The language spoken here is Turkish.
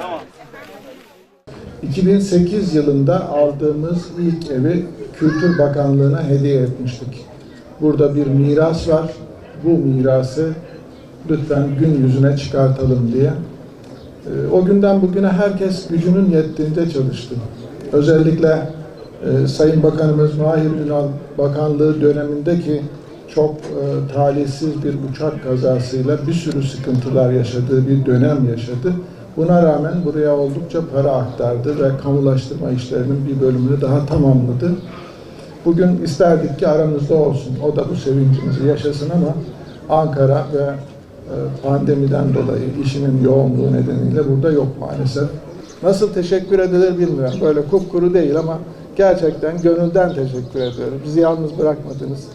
Tamam. 2008 yılında aldığımız ilk evi Kültür Bakanlığı'na hediye etmiştik. Burada bir miras var. Bu mirası lütfen gün yüzüne çıkartalım diye. Ee, O günden bugüne herkes gücünün yettiğince çalıştı. Özellikle e, Sayın Bakanımız Mahir Ünal Bakanlığı dönemindeki çok e, talihsiz bir uçak kazasıyla bir sürü sıkıntılar yaşadığı bir dönem yaşadı. Buna rağmen buraya oldukça para aktardı ve kamulaştırma işlerinin bir bölümünü daha tamamladı. Bugün isterdik ki aramızda olsun. O da bu sevincimizi yaşasın ama Ankara ve e, pandemiden dolayı işinin yoğunluğu nedeniyle burada yok maalesef. Nasıl teşekkür edilir bilmiyorum. Böyle kupkuru değil ama gerçekten gönülden teşekkür ediyorum. Bizi yalnız bırakmadınız.